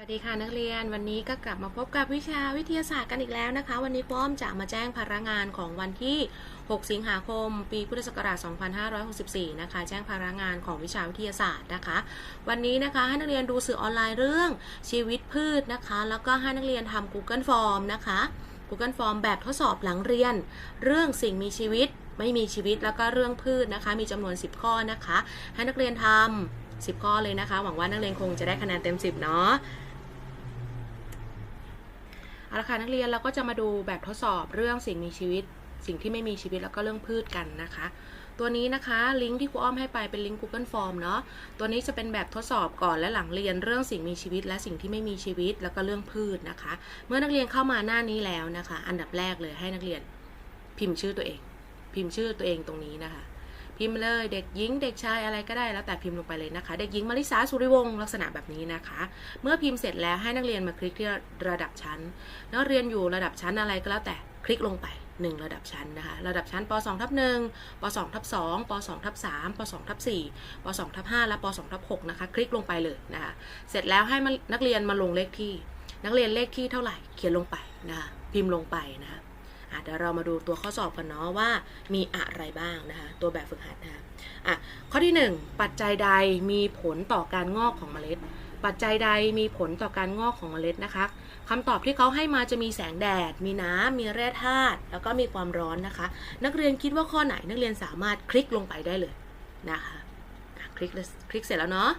สวัสดีค่ะนักเรียนวันนี้ก็กลับมาพบกับวิชาวิทยาศาสตร์กันอีกแล้วนะคะ วันนี้ป้อมจะมาแจ้งพารางานของวันที่ 6 สิงหาคม ปีพุทธศักราช 2564 นะคะ แจ้งพารางานของวิชาวิทยาศาสตร์นะคะ วันนี้นะคะให้นักเรียนดูสื่อออนไลน์เรื่องชีวิตพืชนะคะ แล้วก็ให้นักเรียนทำ Google Form นะคะ Google Form แบบทดสอบหลังเรียน เรื่องสิ่งมีชีวิตไม่มีชีวิตแล้วก็เรื่องพืชนะคะ มีจำนวน 10 ข้อนะคะ ให้นักเรียนทำ10 ข้อเลยนะคะ หวังว่านักเรียนคงจะได้คะแนนเต็ม 10 เนาะ เอาละค่ะนักเรียนเราก็จะมาดูแบบทดสอบเรื่องสิ่งมีชีวิต สิ่งที่ไม่มีชีวิตแล้วก็เรื่องพืชกันนะคะ ตัวนี้นะคะลิงก์ที่ครูอ้อมให้ไปเป็นลิงก์ Google Form เนาะตัวนี้จะเป็นแบบทดสอบก่อนและหลังเรียนเรื่องสิ่งมีชีวิต และสิ่งที่ไม่มีชีวิตแล้วก็เรื่องพืชนะคะ เมื่อนักเรียนเข้ามาหน้านี้แล้วนะคะ อันดับแรกเลยให้นักเรียนพิมพ์ชื่อตัวเอง พิมพ์ชื่อตัวเองตรงนี้นะคะ พิมพ์เลยเด็กหญิงเด็กชายอะไรก็ได้แล้วแต่พิมพ์ลงไปเลยนะคะ เด็กหญิงมาริสาสุริวงศ์ลักษณะแบบนี้นะคะ เมื่อพิมพ์เสร็จแล้วให้นักเรียนมาคลิกที่ระดับชั้นนักเรียนอยู่ระดับชั้นอะไรก็แล้วแต่คลิกลงไป 1 ระดับชั้นนะคะ ระดับชั้นป .2 ทับ1ป .2 ทับ2ป .2 ทับ3ป .2 ทับ4ป .2 ทับ5และป .2 ทับ6นะคะ คลิกลงไปเลยนะคะ เสร็จแล้วให้นักเรียนมาลงเลขที่ นักเรียนเลขที่เท่าไหร่เขียนลงไปนะคะ พิมพ์ลงไปนะคะ เดี๋ยวเรามาดูตัวข้อสอบกันเนาะว่ามีอะไรบ้างนะคะตัวแบบฝึกหัดนะคะอะข้อที่ 1 ปัจจัยใดมีผลต่อการงอกของเมล็ด ปัจจัยใดมีผลต่อการงอกของเมล็ดนะคะคำตอบที่เขาให้มาจะมีแสงแดด มีน้ำมีแร่ธาตุแล้วก็มีความร้อนนะคะ นักเรียนคิดว่าข้อไหนนักเรียนสามารถคลิกลงไปได้เลยนะคะ คลิกเลยคลิกเสร็จแล้วเนาะ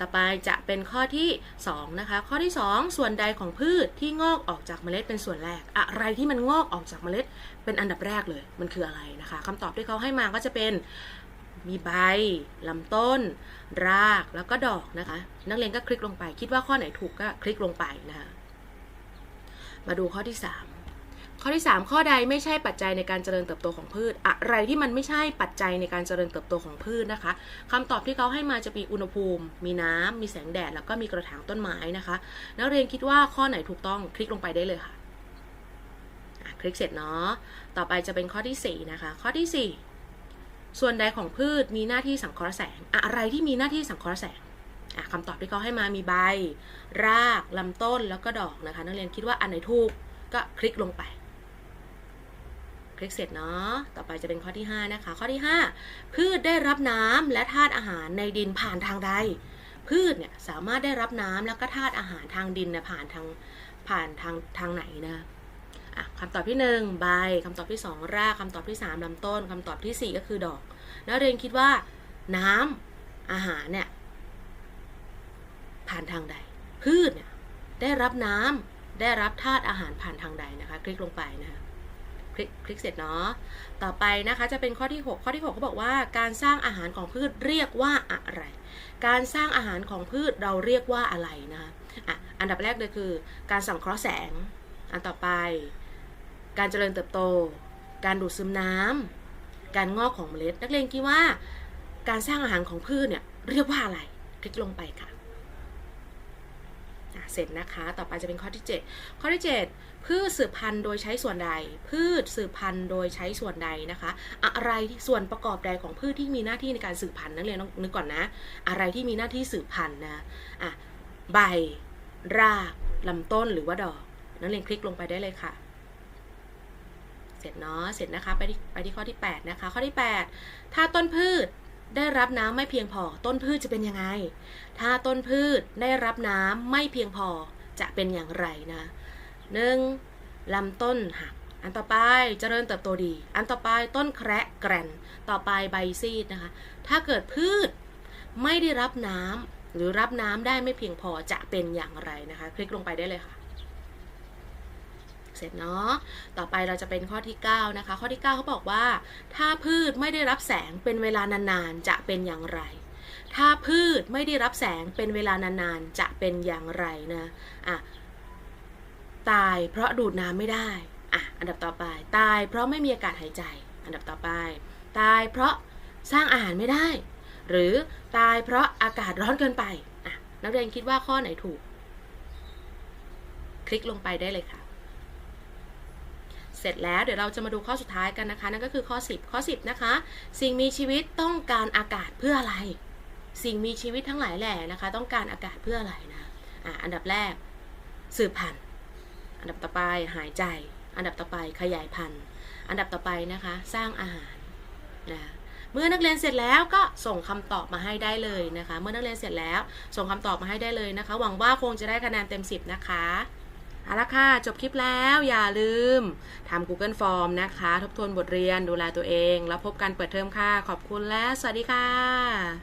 ต่อไปจะเป็นข้อที่2นะคะข้อที่ 2 ส่วนใดของพืชที่งอกออกจากเมล็ดเป็นส่วนแรก อะไรที่มันงอกออกจากเมล็ดเป็นอันดับแรกเลยมันคืออะไรนะคะคำตอบที่เขาให้มาก็จะเป็นมีใบลำต้น รากแล้วก็ดอกนะคะ นักเรียนก็คลิกลงไป คิดว่าข้อไหนถูกก็คลิกลงไปนะคะมาดูข้อที่ 3 ข้อที่ 3 ข้อใดไม่ใช่ปัจจัยในการเจริญเติบโตของพืช อะไรที่มันไม่ใช่ปัจจัยในการเจริญเติบโตของพืชนะคะคำตอบที่เขาให้มาจะมีอุณหภูมิ มีน้ำมีแสงแดด แล้วก็มีกระถางต้นไม้นะคะ นักเรียนคิดว่าข้อไหนถูกต้องคลิกลงไปได้เลยค่ะคลิกเสร็จเนาะ ต่อไปจะเป็นข้อที่ 4 นะคะ ข้อที่ 4 ส่วนใดของพืชมีหน้าที่สังเคราะห์แสง อะไรที่มีหน้าที่สังเคราะห์แสงคำตอบที่เขาให้มามีใบ รากลำต้นแล้วก็ดอกนะคะ นักเรียนคิดว่าอันไหนถูกก็คลิกลงไป คลิกเสร็จเนาะ ต่อไปจะเป็นข้อที่ 5 นะคะ ข้อที่ 5 พืชได้รับน้ำและธาตุอาหารในดินผ่านทางใด พืชเนี่ยสามารถได้รับน้ำแล้วก็ธาตุอาหารทางดินนะผ่านทางผ่านทางทางไหนนะอะคำตอบที่ 1 ใบคำตอบที่ 2 รากคำตอบที่ 3ลำต้นคำตอบทีสี่ 4 ก็คือดอก นักเรียนคิดว่าน้ำอาหารเนี่ยผ่านทางใด พืชเนี่ยได้รับน้ำได้รับธาตุอาหารผ่านทางใดนะคะ คลิกลงไปนะคะ ลิกคลิกเสร็จเนาะ ต่อไปนะคะจะเป็นข้อที่ 6 ข้อที่6เขาบอกว่าการสร้างอาหารของพืชเรียกว่าอะไร การสร้างอาหารของพืชเราเรียกว่าอะไรนะคะอะอันดับแรกเลยคือ การสังเคราะห์แสง อันต่อไป การเจริญเติบโต การดูดซึมน้ำการงอกของเมล็ด นักเรียนคิดว่า การสร้างอาหารของพืชเนี่ยเรียกว่าอะไร คลิกลงไปค่ะ เสร็จนะคะ ต่อไปจะเป็นข้อที่ 7 ข้อที่ 7 พืชสืบพันธุ์โดยใช้ส่วนใด พืชสืบพันธุ์โดยใช้ส่วนใดนะคะ อะไรส่วนประกอบใดของพืชที่มีหน้าที่ในการสืบพันธุ์นักเรียนต้องนึกก่อนนะ อะไรที่มีหน้าที่สืบพันธุ์นะอะใบ รากลำต้นหรือว่าดอกนักเรียนคลิกลงไปได้เลยค่ะ เสร็จเนาะเสร็จนะคะไปที่ไปที่ข้อที่ 8 นะคะ ข้อที่ 8 ถ้าต้นพืช ได้รับน้ำไม่เพียงพอ ต้นพืชจะเป็นยังไง ถ้าต้นพืชได้รับน้ำไม่เพียงพอจะเป็นอย่างไรนะหนึ่งลำต้นหัก อันต่อไปเจริญเติบโตดี อันต่อไปต้นแคระแกรนต่อไปใบซีดนะคะ ถ้าเกิดพืชไม่ได้รับน้ำหรือรับน้ำได้ไม่เพียงพอจะเป็นอย่างไรนะคะ คลิกลงไปได้เลยค่ะ เสร็จเนาะ ต่อไปเราจะเป็นข้อที่ 9 นะคะ ข้อที่ 9เขาบอกว่า ถ้าพืชไม่ได้รับแสงเป็นเวลานานๆ จะเป็นอย่างไร ถ้าพืชไม่ได้รับแสงเป็นเวลานานๆ จะเป็นอย่างไรนะอะตายเพราะดูดน้ำไม่ได้อะอันดับต่อไป ตายเพราะไม่มีอากาศหายใจ อันดับต่อไป ตายเพราะสร้างอาหารไม่ได้ หรือตายเพราะอากาศร้อนเกินไปอะนักเรียนคิดว่าข้อไหนถูก คลิกลงไปได้เลยค่ะ เสร็จแล้วเดี๋ยวเราจะมาดูข้อสุดท้ายกันนะคะ นั่นก็คือข้อ 10 ข้อ 10 นะคะ สิ่งมีชีวิตต้องการอากาศเพื่ออะไร สิ่งมีชีวิตทั้งหลายแหล่นะคะ ต้องการอากาศเพื่ออะไรนะอะอันดับแรกสืบพันธุ์อันดับต่อไปหายใจ อันดับต่อไปขยายพันธุ์ อันดับต่อไปนะคะ สร้างอาหารนะเมื่อนักเรียนเสร็จแล้วก็ส่งคำตอบมาให้ได้เลยนะคะ เมื่อนักเรียนเสร็จแล้วส่งคำตอบมาให้ได้เลยนะคะ หวังว่าคงจะได้คะแนนเต็ม 10 นะคะ เอาละค่ะ จบคลิปแล้วอย่าลืมทำ Google Form นะคะ ทบทวนบทเรียนดูแลตัวเอง แล้วพบกันเปิดเทอมค่ะ ขอบคุณและสวัสดีค่ะ